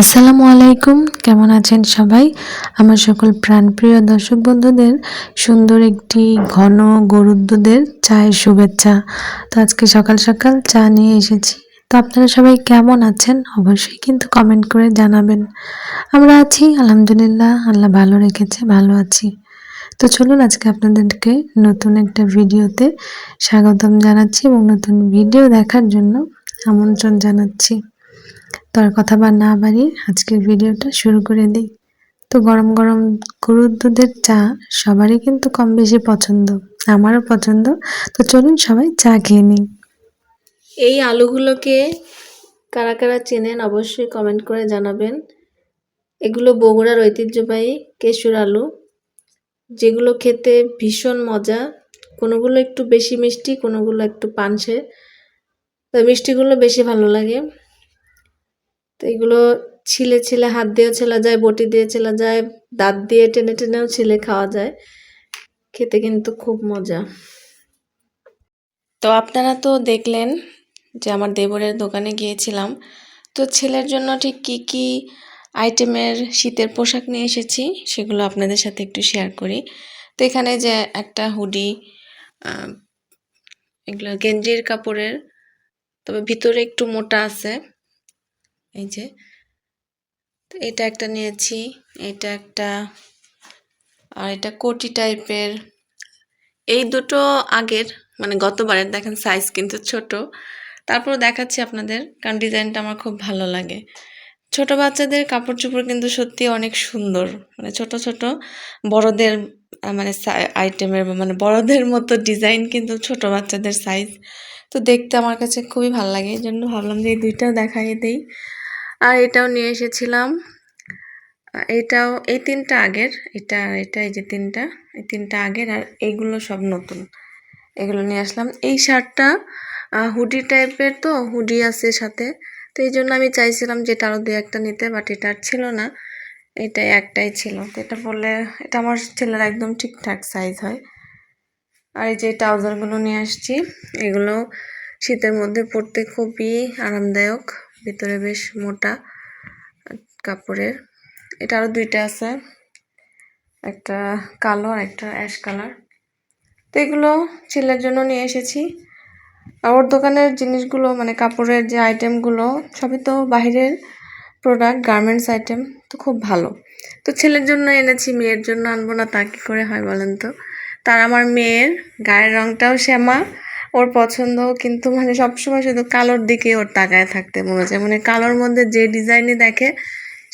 আসসালামু আলাইকুম, কেমন আছেন সবাই? আমার সকল প্রাণপ্রিয় দর্শক বন্ধুদের, সুন্দর একটি ঘন গরুর দুধের চায়ের শুভেচ্ছা। তো আজকে সকাল সকাল চা নিয়ে এসেছি। তো আপনারা সবাই কেমন আছেন? অবশ্যই কিন্তু কমেন্ট করে জানাবেন। আমরা আছি, আলহামদুলিল্লাহ, আল্লাহ ভালো রেখেছে, ভালো আছি। তো চলুন আজকে আপনাদেরকে নতুন একটা ভিডিওতে স্বাগতম জানাচ্ছি এবং নতুন ভিডিও দেখার জন্য আমন্ত্রণ জানাচ্ছি। তো আর কথা বা না বাড়িয়ে আজকের ভিডিওটা শুরু করে দিই। তো গরম গরম গরুর দুধের চা সবারই কিন্তু কম বেশি পছন্দ, আমারও পছন্দ। তো চলুন সবাই চা খেয়ে নিই। এই আলুগুলোকে কারা কারা চেনেন অবশ্যই কমেন্ট করে জানাবেন। এগুলো বগুড়ার ঐতিহ্যবাহী কেশুর আলু, যেগুলো খেতে ভীষণ মজা। কোনোগুলো একটু বেশি মিষ্টি, কোনোগুলো একটু পানসে। তো মিষ্টিগুলো বেশি ভালো লাগে। তো এগুলো ছিলে ছিলে হাত দিয়েও ছেলা যায়, বটি দিয়ে ছেলা যায়, দাঁত দিয়ে টেনে টেনেও ছিলে খাওয়া যায়। খেতে কিন্তু খুব মজা। তো আপনারা তো দেখলেন যে আমার দেবরের দোকানে গিয়েছিলাম। তো ছেলের জন্য ঠিক কী কী আইটেমের শীতের পোশাক নিয়ে এসেছি সেগুলো আপনাদের সাথে একটু শেয়ার করি। তো এখানে যে একটা হুডি এগুলো গেঞ্জির কাপড়ের, তবে ভিতরে একটু মোটা আছে। এই যে এটা একটা নিয়েছি, এটা একটা, আর এটা কোটি টাইপের। এই দুটো আগের মানে গতবারের, দেখেন সাইজ কিন্তু ছোট। তারপর দেখাচ্ছি আপনাদের, কারণ ডিজাইনটা আমার খুব ভালো লাগে। ছোট বাচ্চাদের কাপড় চোপড় কিন্তু সত্যি অনেক সুন্দর। মানে ছোট ছোট বড়দের মানে আইটেমের মানে বড়দের মতো ডিজাইন কিন্তু ছোট বাচ্চাদের সাইজ তো দেখতে আমার কাছে খুবই ভালো লাগে, এই জন্য ভাবলাম যে এই দুইটাও দেখাই দেই। আর এটাও নিয়ে এসেছিলাম। এটাও, এই তিনটা আগের, এটা এটা, এই যে তিনটা, এই তিনটা আগের আর এইগুলো সব নতুন। এগুলো নিয়ে আসলাম। এই শার্টটা হুডি টাইপের তো, হুডি আছে সাথে। তো এই জন্য আমি চাইছিলাম যে এটা আরও দু একটা নিতে, বাট এটা আর ছিল না। এটাই একটাই ছিল। তো এটা বললে এটা আমার ছেলের একদম ঠিকঠাক সাইজ হয়। আর এই যে ট্রাউজারগুলো নিয়ে আসছি, এগুলো শীতের মধ্যে পরতে খুবই আরামদায়ক। ভিতরে বেশ মোটা কাপড়ের। এটা আরও দুইটা আছে, একটা কালো আর একটা অ্যাশ কালার। তো এগুলো ছেলের জন্য নিয়ে এসেছি। আর ওর দোকানের জিনিসগুলো মানে কাপড়ের যে আইটেমগুলো সবই তো বাইরের প্রোডাক্ট গার্মেন্টস আইটেম তো খুব ভালো। তো ছেলের জন্য এনেছি, মেয়ের জন্য আনব না, তা কী করে হয় বলেন তো? তার আমার মেয়ের গায়ের রংটাও শ্যামা ওর পছন্দ কিন্তু মানে সবসময় শুধু কালোর দিকে ওর তাকায় থাকতে মনে হচ্ছে। মানে কালোর মধ্যে যে ডিজাইনই দেখে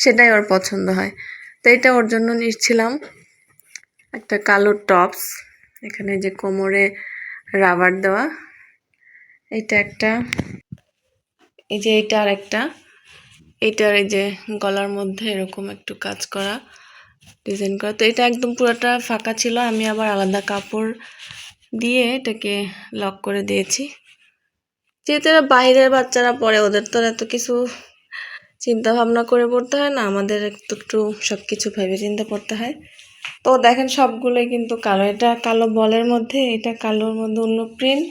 সেটাই ওর পছন্দ হয়। তো এটা ওর জন্য নিচ্ছিলাম একটা কালো টপস। এখানে যে কোমরে রাবার দেওয়া, এটা একটা, এই যে এইটা আর একটা এইটার এই যে গলার মধ্যে এরকম একটু কাজ করা, ডিজাইন করা। তো এটা একদম পুরোটা ফাঁকা ছিল, আমি আবার আলাদা কাপড় দিয়ে এটাকে লক করে দিয়েছি। যেহেতু এরা বাইরের বাচ্চারা পড়ে, ওদের তো এত কিছু চিন্তা ভাবনা করে পড়তে হয় না, আমাদের একটু একটু সব কিছু ভেবে চিন্তা পড়তে হয়। তো দেখেন সবগুলোই কিন্তু কালো, এটা কালো বলের মধ্যে, এটা কালোর মধ্যে অন্য প্রিন্ট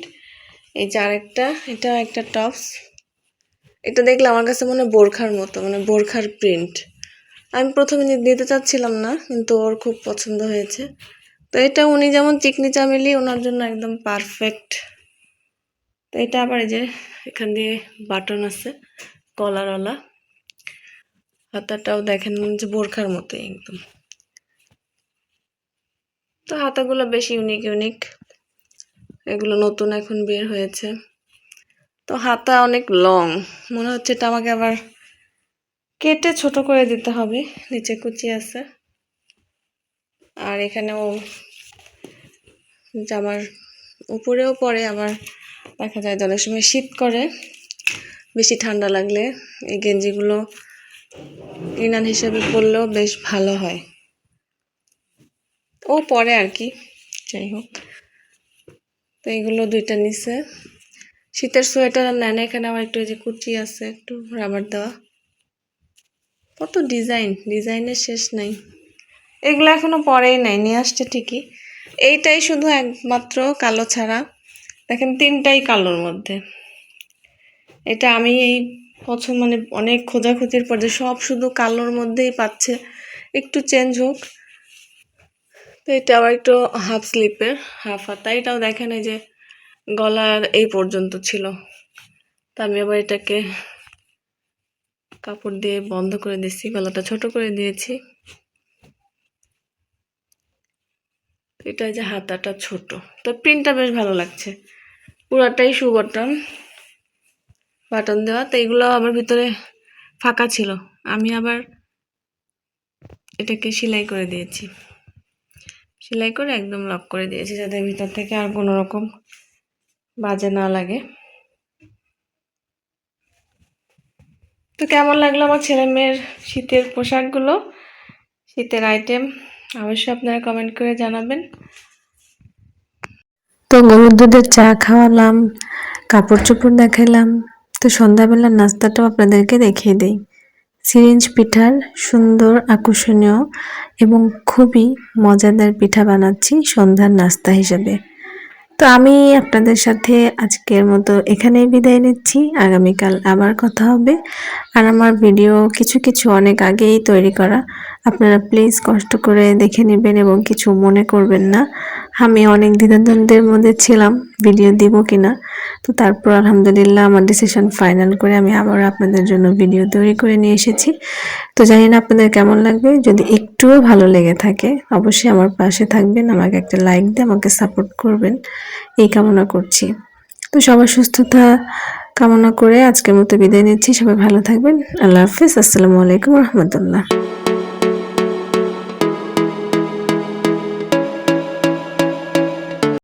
এই যে আরেকটা এটা একটা টপস এটা দেখলে আমার কাছে মনে বোরখার মতো মানে বোরখার প্রিন্ট আমি প্রথমে নিতে চাচ্ছিলাম না, কিন্তু ওর খুব পছন্দ হয়েছে। তো এটা উনি যেমন চিকনি চামেলি ওনার জন্য একদম পারফেক্ট তো এটা আবার এই যে এখান দিয়ে বাটন আছে, কলারওয়ালা। হাতাটাও দেখেন হচ্ছে বোরখার মতোই একদম। তো হাতাগুলো বেশ ইউনিক ইউনিক এগুলো নতুন এখন বের হয়েছে। তো হাতা অনেক লং মনে হচ্ছে এটা আমাকে আবার কেটে ছোট করে দিতে হবে। নিচে কুচি আছে। আর এখানেও জামার উপরেও পরে আবার দেখা যায় অনেক সময় শীত করে। বেশি ঠান্ডা লাগলে এই গেঞ্জিগুলো ইনান হিসেবে পরলেও বেশ ভালো হয়। ও পরে আর কি, যাই হোক। তো এগুলো দুইটা নিচে শীতের সোয়েটার আর নেন, এখানে আবার একটু যে কুচি আছে, একটু রাবার দেওয়া। কত ডিজাইন ডিজাইনের শেষ নাই। এগুলো এখনও পরেই নাই, নিয়ে আসছে ঠিকই। এইটাই শুধু একমাত্র কালো ছাড়া। দেখেন, তিনটাই কালোর মধ্যে। এটা আমি এই পছন্দ মানে অনেক খোঁজাখুঁজির পর যে সব শুধু কালোর মধ্যেই পাচ্ছে, একটু চেঞ্জ হোক। তো এটা আবার একটু হাফ স্লিপের হাফ হাতা। এটাও দেখেন, এই যে গলার এই পর্যন্ত ছিল। তা আমি আবার এটাকে কাপড় দিয়ে বন্ধ করে দিয়েছি, গলাটা ছোট করে দিয়েছি। এটা যে হাতাটা ছোট। তো প্রিন্টটা বেশ ভালো লাগছে। পুরাটাই শু বটন বাটন দেওয়া। তো এগুলো আমার ভিতরে ফাঁকা ছিল। আমি আবার এটাকে সেলাই করে দিয়েছি। সেলাই করে একদম লক করে দিয়েছি যাতে ভিতর থেকে আর কোনো রকম বাজে না লাগে। তো কেমন লাগল আমার ছেলে মেয়ের শীতের পোশাকগুলো? শীতের আইটেম অবশ্যই আপনারা কমেন্ট করে জানাবেন। তো গরুর দুধের চা খাওয়ালাম কাপড় চোপড় দেখাইলাম। তো সন্ধ্যাবেলার নাস্তাটাও আপনাদেরকে দেখিয়ে দেই। সিরিঞ্জ পিঠার সুন্দর, আকর্ষণীয় এবং খুবই মজাদার পিঠা বানাচ্ছি সন্ধ্যার নাস্তা হিসেবে। তো আমি আপনাদের সাথে আজকের মতো এখানেই বিদায় নিচ্ছি। আগামীকাল আবার কথা হবে। আর আমার ভিডিও কিছু কিছু অনেক আগেই তৈরি করা। আপনারা প্লিজ কষ্ট করে দেখে নেবেন এবং কিছু মনে করবেন না। আমি অনেক দ্বিধাদ্বন্দ্বের মধ্যে ছিলাম ভিডিও দিব কিনা। তো তারপর আলহামদুলিল্লাহ আমার ডিসিশন ফাইনাল করে আমি আবার আপনাদের জন্য ভিডিও তৈরি করে নিয়ে এসেছি। তো জানি না আপনাদের কেমন লাগবে। যদি একটুও ভালো লেগে থাকে, অবশ্যই আমার পাশে থাকবেন, আমাকে একটা লাইক দিয়ে আমাকে সাপোর্ট করবেন। এই কামনা করছি। তো সবার সুস্থতা কামনা করে আজকের মতো বিদায় নিচ্ছি। সবাই ভালো থাকবেন। আল্লাহ হাফিজ। আসসালামু আলাইকুম রহমতুল্লাহ।